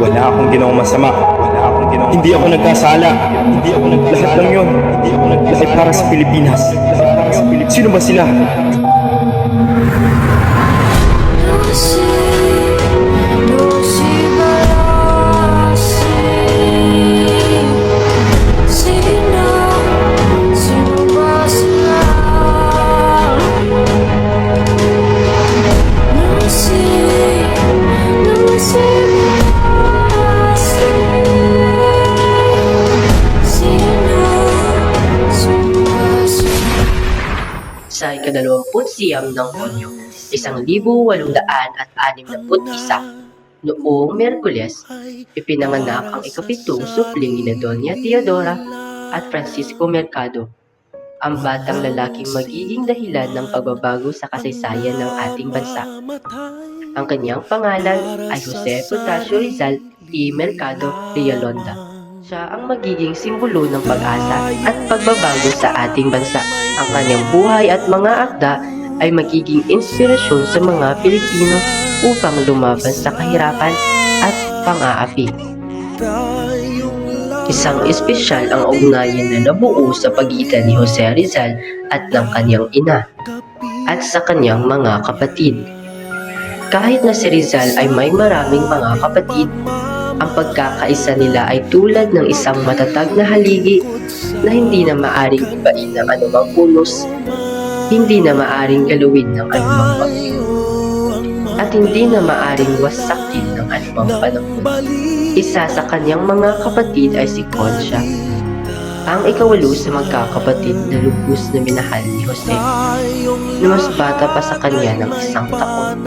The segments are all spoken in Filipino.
Wala akong ginawang masama. Wala akong ginawang Hindi ako nagkasala. Hindi ako nagkasala. Lahat lang yun. Hindi ako nagkasala. Lahat para sa Pilipinas. Lahat para sa Pilipinas. Sino ba sila? Sa ikadalawamput siyam ng Hunyo, isang libo walong daan at anim na isa. Noong Merkules, ipinanganak ang ikapitong supling ni Doña Teodora at Francisco Mercado, ang batang lalaking magiging dahilan ng pagbabago sa kasaysayan ng ating bansa. Ang kanyang pangalan ay Jose Portasio Rizal y Mercado Villalonda. Siya ang magiging simbolo ng pag-asa at pagbabago sa ating bansa. Ang kanyang buhay at mga akda ay magiging inspirasyon sa mga Pilipino upang lumaban sa kahirapan at pang-aapi. Isang espesyal ang ugnayan na nabuo sa pagitan ni Jose Rizal at ng kanyang ina at sa kanyang mga kapatid. Kahit na si Rizal ay may maraming mga kapatid, ang pagkakaisa nila ay tulad ng isang matatag na haligi na hindi na maaring ibain ng anumang unos, hindi na maaring galawin ng anumang bagyo, at hindi na maaring wasakin ng anumang panahon. Isa sa kanyang mga kapatid ay si Concha, ang ikawalo sa magkakapatid na lubos na minahal ni Jose, na mas bata pa sa kanya ng isang taon.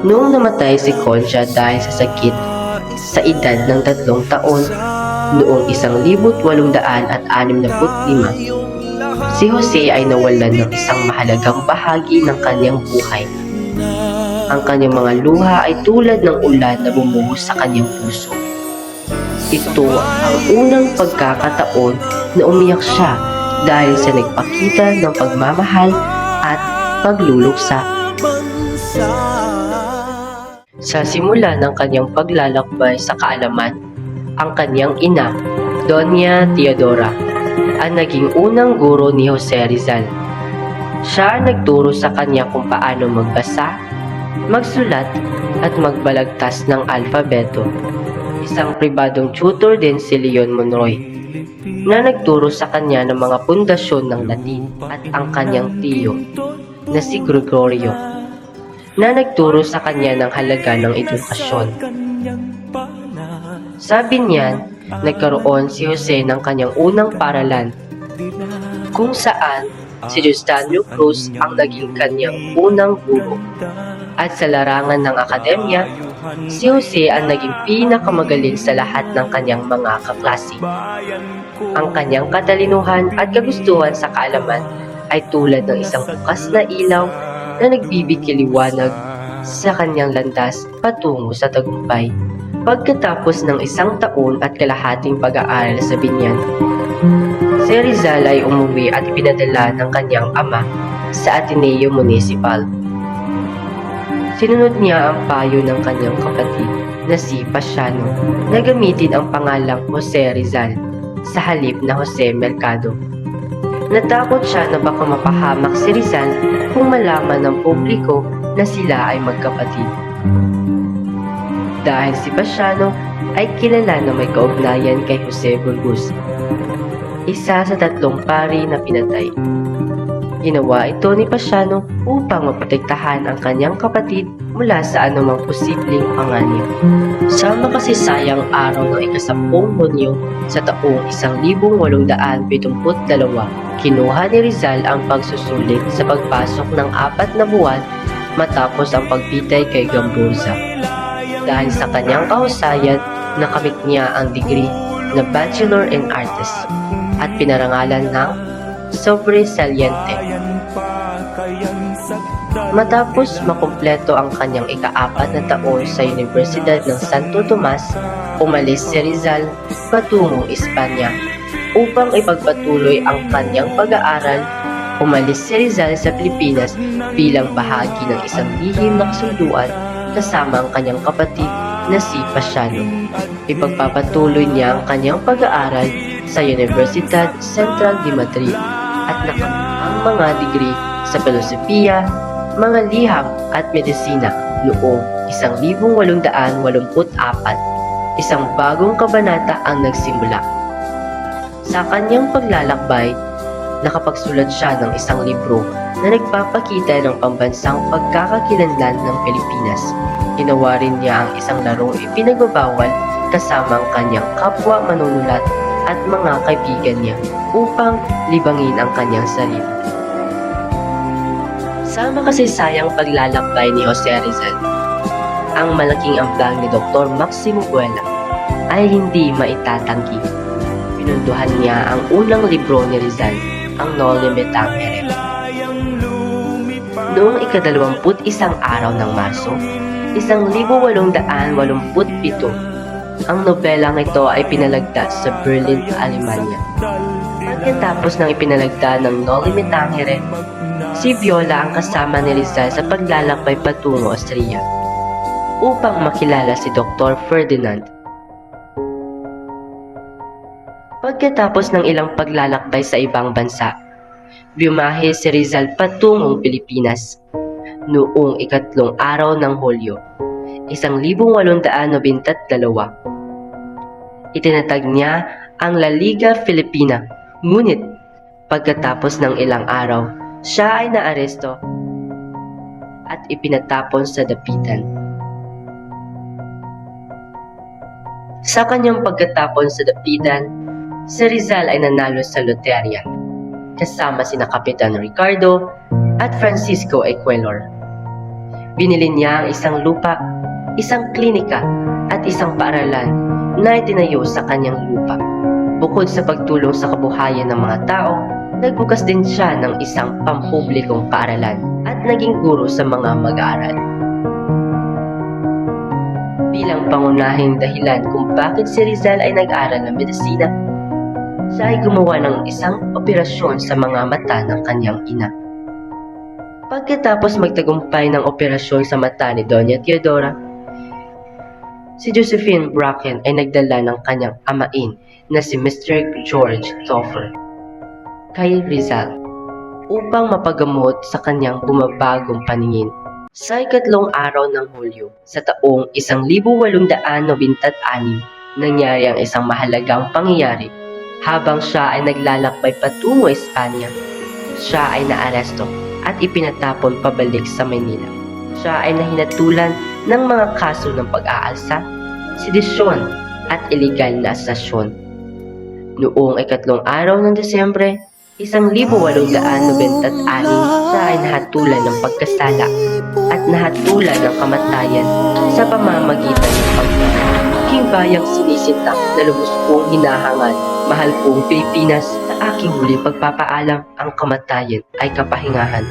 Noong namatay si Concha dahil sa sakit sa edad ng tatlong taon, noong isang libot walong daan at anim na put lima, si Jose ay nawalan ng isang mahalagang bahagi ng kanyang buhay. Ang kanyang mga luha ay tulad ng ulan na bumuhos sa kanyang puso. Ito ang unang pagkakataon na umiyak siya dahil sa nagpakita ng pagmamahal at pagluluksa. Sa simula ng kanyang paglalakbay sa kaalaman, ang kanyang ina, Doña Teodora, ang naging unang guro ni Jose Rizal. Siya nagturo sa kanya kung paano magbasa, magsulat, at magbalagtas ng alfabeto. Isang pribadong tutor din si Leon Monroy, na nagturo sa kanya ng mga pundasyon ng Latin at ang kanyang tiyo, na si Gregorio, na nagturo sa kanya ng halaga ng edukasyon. Sabi niya, nagkaroon si Jose ng kanyang unang paralan, kung saan si Justanio Cruz ang naging kanyang unang guro. At sa larangan ng akademya, si Jose ang naging pinakamagaling sa lahat ng kanyang mga kaklase. Ang kanyang katalinuhan at kagustuhan sa kaalaman ay tulad ng isang bukas na ilaw na nagbibigiliwanag sa kanyang landas patungo sa tagumpay. Pagkatapos ng isang taon at kalahating pag-aaral sa binyan, si Rizal ay umuwi at pinadala ng kanyang ama sa Ateneo Municipal. Sinunod niya ang payo ng kanyang kapatid na si Pasiano na gamitin ang pangalang Jose Rizal sa halip na Jose Mercado. Natakot siya na baka mapahamak si Rizal kung malaman ng publiko na sila ay magkapatid. Dahil si Pasiano ay kilala na may kaugnayan kay Jose Burgos, isa sa tatlong pari na pinatay. Ginawa ito ni Pasiano upang maprotektahan ang kanyang kapatid mula sa anumang posibleng panganib. Sa makasisayang araw ng ikasampung Hunyo sa taong 1872, kinuha ni Rizal ang pagsusulit sa pagpasok ng apat na buwan matapos ang pagpitay kay Gamboza. Dahil sa kanyang kahusayan, nakamit niya ang degree na Bachelor in Arts at pinarangalan ng sobresaliente. Matapos makumpleto ang kanyang ikaapat na taon sa Universidad ng Santo Tomas, umalis si Rizal patungong Espanya upang ipagpatuloy ang kanyang pag-aaral Umalis si Rizal sa Pilipinas bilang bahagi ng isang lihim na kasunduan kasama ang kanyang kapatid na si Pasiano. Ipagpapatuloy niya ang kanyang pag-aaral sa Universidad Central de Madrid at nakamit ang mga degree sa filosofiya, mga liham at medisina noong 1884. Isang bagong kabanata ang nagsimula. Sa kanyang paglalakbay, nakapagsulat siya ng isang libro na nagpapakita ng pambansang pagkakakilanlan ng Pilipinas. Ginawa rin niya ang isang larong ipinagbabawal kasama ang kanyang kapwa manunulat at mga kaibigan niya upang libangin ang kanyang sarili. Sa makasaysayang paglalakbay ni Jose Rizal, ang malaking ambag ni Dr. Maximo Buena ay hindi maitatanggi. Pinunduhan niya ang unang libro ni Rizal, ang Noli Me Tangere. Noong ikadalawamput isang araw ng Marso, isang libo walong daan walumput pito, ang nobelang ito ay pinalagda sa Berlin, Alemanya. Pagkatapos ng ipinalagda ng Noli Me Tangere, si Viola ang kasama ni Rizal sa paglalakbay patungo Austria upang makilala si Dr. Ferdinand. Pagkatapos ng ilang paglalakbay sa ibang bansa, biumahe si Rizal patungong Pilipinas noong ikatlong araw ng Hulyo, isang libong walundaan nobintat dalawa. Itinatag niya ang La Liga Filipina, ngunit pagkatapos ng ilang araw, siya ay naaresto at ipinatapon sa dapitan. Sa kanyang pagkatapon sa dapitan, si Rizal ay nanalo sa loterya kasama sina Kapitan Ricardo at Francisco Ecuelor. Binili niya ang isang lupa, isang klinika at isang paaralan na itinayo sa kanyang lupa. Bukod sa pagtulong sa kabuhayan ng mga tao, nagbukas din siya ng isang pampublikong paaralan at naging guro sa mga mag-aaral. Bilang pangunahing dahilan kung bakit si Rizal ay nag-aral ng medisina, siya ay gumawa ng isang operasyon sa mga mata ng kanyang ina. Pagkatapos magtagumpay ng operasyon sa mata ni Doña Teodora, si Josephine Bracken ay nagdala ng kanyang amain na si Mr. George Toffer kay Rizal upang mapagamot sa kanyang bumabagong paningin. Sa ikatlong araw ng Hulyo sa taong 1896, nangyari ang isang mahalagang pangyayari habang siya ay naglalakbay patungo Espanya. Siya ay naaresto at ipinatapon pabalik sa Maynila. Siya ay nahinatulan ng mga kaso ng pag-aalsa, sedisyon at iligal na asasyon. Noong ikatlong araw ng nobenta't anim siya ay nahatulan ng pagkasala at nahatulan ng kamatayan sa pamamagitan ng pagkakas. Aking bayang sinisinta na lubos kong hinahangad, mahal kong Pilipinas na aking huli pagpapaalam ang kamatayan ay kapahingahan.